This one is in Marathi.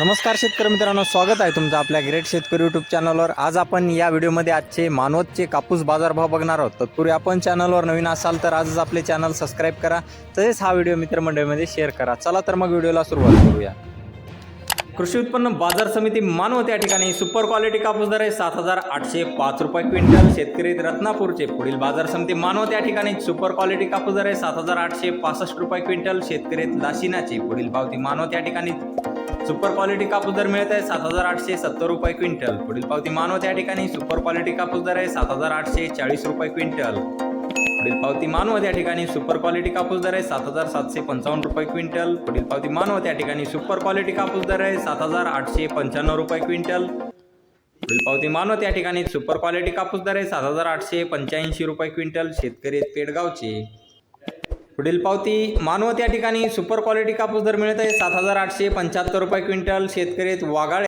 नमस्कार शेतकरी मित्रांनो स्वागत आहे तुमचं आपल्या ग्रेट शेतकरी यूट्यूब चॅनलवर आज आपण या व्हिडिओमध्ये आजचे मानवतचे कापूस बाजारभाव बघणार आहोत. तत्पूर्वी आपण चॅनलवर नवीन असाल तर आजच आपले चॅनल सबस्क्राईब करा. तसेच हा व्हिडिओ मित्रमंडळीमध्ये शेअर करा. चला तर मग व्हिडिओला सुरुवात करूया. कृषी उत्पन्न बाजार समिती मानवत या ठिकाणी सुपर क्वालिटी कापूस दर आहे सात हजार आठशे पाच रुपये क्विंटल. शेतकरी रत्नापूरचे पुढील बाजार समिती मानवत या ठिकाणी सुपर क्वालिटी कापूस दर आहे सात हजार आठशे पासष्ट रुपये क्विंटल. शेतकरी लाशिनाचे पुढील पावती मानवत या ठिकाणी सुपर क्वालिटी कापूस दर मिळत आहे सात हजार आठशे सत्तर रुपये क्विंटल. पुढील पावती मानवत त्या ठिकाणी सुपर क्वालिटी कापूस दर आहे सात हजार आठशे चाळीस रुपये क्विंटल. पुढील पावती मानवत या ठिकाणी सुपर क्वालिटी कापूस दर आहे सात हजार सातशे पंचावन्न रुपये क्विंटल. पुढील पावती मानव या ठिकाणी सुपर क्वालिटी कापूस दर आहे सात हजार आठशे पंच्याण्णव रुपये क्विंटल. पुढील पावती मानवत या ठिकाणी सुपर क्वालिटी कापूस दर आहे सात हजार आठशे पंच्याऐंशी रुपये क्विंटल. शेतकरी पेडगावचे. पुढील पावती मानवत या ठिकाणी सुपर क्वालिटी कापूस दर मिळत आहे सात हजार आठशे पंच्याहत्तर रुपये क्विंटल. शेतकरी वागाळ